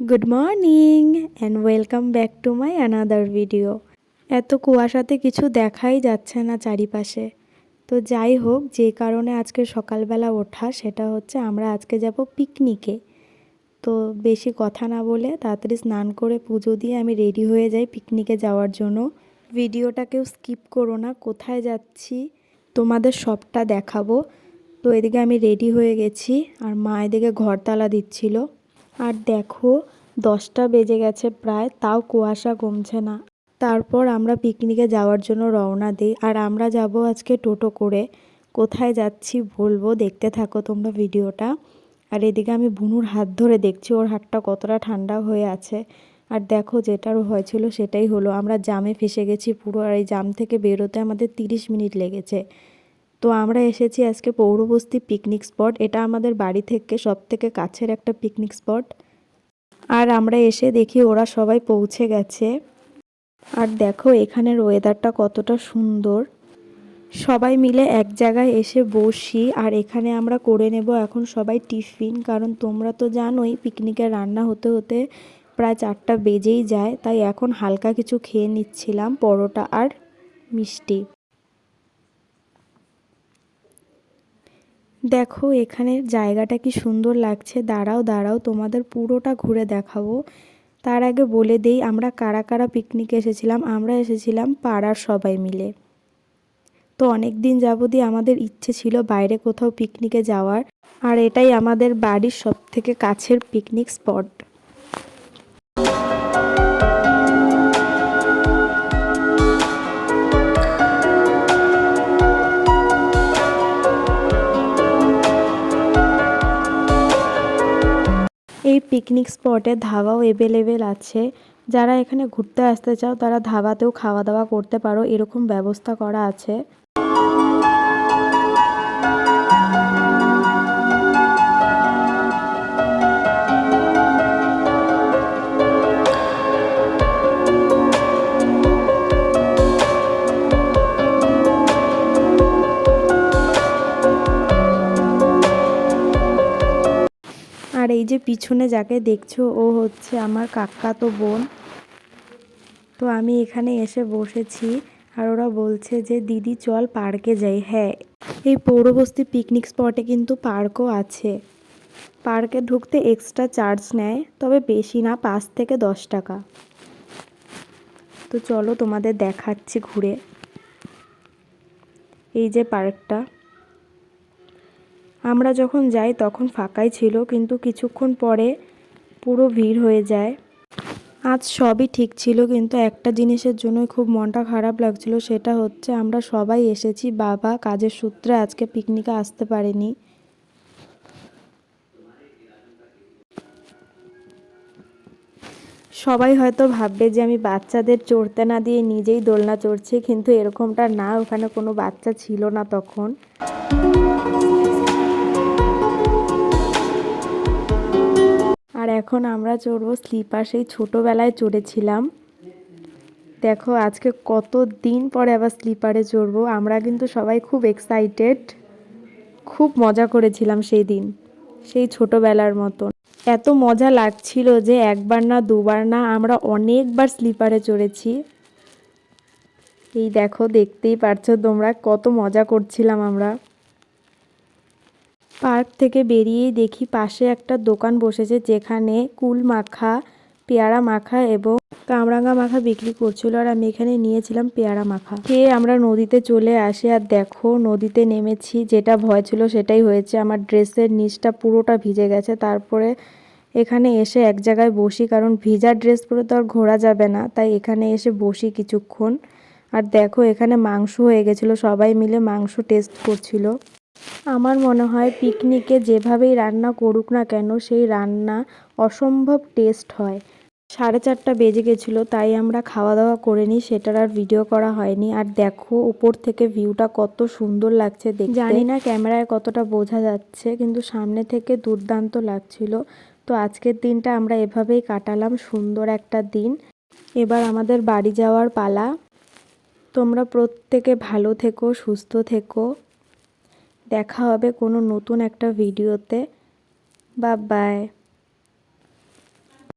Good morning and welcome back to my another video এত কুয়াশাতে কিছু দেখাই যাচ্ছে না চারিপাশে। তো যাই হোক, যে কারণে আজকে সকালবেলা ওঠা, সেটা হচ্ছে আমরা আজকে যাব পিকনিকে তো বেশি কথা না বলে তাড়াতাড়ি স্নান করে পুজো দিয়ে আমি রেডি হয়ে যাই পিকনিকে যাওয়ার জন্য। ভিডিওটা কেউ স্কিপ করো না, কোথায় যাচ্ছি, তোমাদের সবটা দেখাবো। তো এদিকে আমি রেডি হয়ে গেছি, আর মা এদিকে ঘরতালা দিচ্ছিল। আর দেখো, দশটা বেজে গেছে প্রায়, তাও কুয়াশা কমছে না। তারপর আমরা পিকনিকে যাওয়ার জন্য রওনা দিই, আর আমরা যাব আজকে টোটো করে। কোথায় যাচ্ছি বলব? দেখতে থাকো তোমরা ভিডিওটা। আর এদিকে আমি বুনুর হাত ধরে দেখছি, ওর হাতটা কতটা ঠান্ডা হয়ে আছে। আর দেখো যেটার হয়েছিল সেটাই হলো। আমরা জামে ফেসে গেছি পুরো, আর এই জাম থেকে বেরোতে আমাদের তিরিশ মিনিট লেগেছে। তো আমরা এসেছি আজকে পৌরবস্তি পিকনিক স্পট এটা আমাদের বাড়ি থেকে সব থেকে কাছের একটা পিকনিক স্পট আর আমরা এসে দেখি ওরা সবাই পৌঁছে গেছে। আর দেখো এখানের ওয়েদারটা কতটা সুন্দর। সবাই মিলে এক জায়গায় এসে বসি। আর এখানে আমরা করে নেব এখন সবাই টিফিন। কারণ তোমরা তো জানোই পিকনিকে রান্না হতে হতে প্রায় চারটা বেজেই যায়। তাই এখন হালকা কিছু খেয়ে নিচ্ছিলাম, পরোটা আর মিষ্টি। দেখো, এখানে জায়গাটা কি সুন্দর লাগছে। দাঁড়াও দাঁড়াও, তোমাদের পুরোটা ঘুরে দেখাবো। তার আগে বলে দেই, আমরা কারা কারা পিকনিকে এসেছিলাম? আমরা এসেছিলাম পাড়ার সবাই মিলে। তো অনেক দিন যাবতই আমাদের ইচ্ছে ছিল বাইরে কোথাও পিকনিকে যাওয়ার। আর এটাই আমাদের বাড়ির সব থেকে কাছের পিকনিক স্পট এই পিকনিক স্পটে ধাবাও এভেলেবেল আছে। যারা এখানে ঘুরতে আসতে চাও, তারা ধাবাতেও খাওয়া দাওয়া করতে পারো। এরকম ব্যবস্থা করা আছে। আর এই যে পিছনে যাকে দেখছ, ও হচ্ছে আমার কাকা তো বোন। তো আমি এখানে এসে বসেছি আর ওরা বলছে যে, দিদি, চল পার্কে যাই। হ্যাঁ এই পৌরবস্তি পিকনিক স্পটে কিন্তু পার্কও আছে। পার্কে ঢুকতে এক্সট্রা চার্জ নেয়, তবে বেশি না, পাঁচ থেকে দশ টাকা। তো চলো তোমাদের দেখাচ্ছি ঘুরে। এই যে পার্কটা। আমরা যখন যাই তখন ফাঁকাই ছিল, কিন্তু কিছুক্ষণ পরে পুরো ভিড় হয়ে যায়। আজ সবই ঠিক ছিল, কিন্তু একটা জিনিসের জন্যই খুব মনটা খারাপ লাগছিল, সেটা হচ্ছে আমরা সবাই এসেছি, বাবা কাজের সূত্রে আজকে পিকনিকে আসতে পারেনি। সবাই হয়তো ভাববে যে আমি বাচ্চাদের চড়তে না দিয়ে নিজেই দোলনা চড়ছি, কিন্তু এরকমটা না, ওখানে কোনো বাচ্চা ছিল না তখন। আর এখন আমরা চড়বো স্লিপার, সেই ছোটোবেলায় চড়েছিলাম। দেখো, আজকে কত দিন পরে আবার স্লিপারে চড়বো, আমরা কিন্তু সবাই খুব এক্সাইটেড খুব মজা করেছিলাম সেই দিন, সেই ছোটোবেলার মতন। এত মজা লাগছিল যে একবার না, দুবার না, আমরা অনেকবার স্লিপারে চড়েছি। এই দেখো, দেখতেই পারছ তোমরা, কত মজা করছিলাম আমরা। পার্ক থেকে বেরিয়েই দেখি পাশে একটা দোকান বসেছে যেখানে কুল মাখা, পেয়ারা মাখা এবং কামরাঙ্গা মাখা বিক্রি করছিল আর আমি এখানে নিয়েছিলাম পেয়ারা মাখা। খেয়ে আমরা নদীতে চলে আসি আর দেখো নদীতে নেমেছি, যেটা ভয় ছিল সেটাই হয়েছে। আমার ড্রেসের নিচটা পুরোটা ভিজে গেছে। তারপরে এখানে এসে এক জায়গায় বসি কারণ ভিজা ড্রেস পরে তো আর ঘোরা যাবে না। তাই এখানে এসে বসি কিছুক্ষণ। আর দেখো এখানে মাংস হয়ে গেছিল। সবাই মিলে মাংস টেস্ট করছিল। আমার মনে হয় পিকনিকে যেভাবেই রান্না করুক না কেন, সেই রান্না অসম্ভব টেস্ট হয়। সাড়ে চারটা বেজে গেছিল, তাই আমরা খাওয়া দাওয়া করে নিই, সেটার আর ভিডিও করা হয়নি। আর দেখো, উপর থেকে ভিউটা কত সুন্দর লাগছে দেখতে। জানি না ক্যামেরায় কতটা বোঝা যাচ্ছে, কিন্তু সামনে থেকে দুর্দান্ত লাগছিল। তো আজকের দিনটা আমরা এভাবেই কাটালাম, সুন্দর একটা দিন। এবার আমাদের বাড়ি যাওয়ার পালা। তোমরা প্রত্যেকে ভালো থেকো, সুস্থ থেকো। দেখা হবে কোনো নতুন একটা ভিডিওতে। বা বাই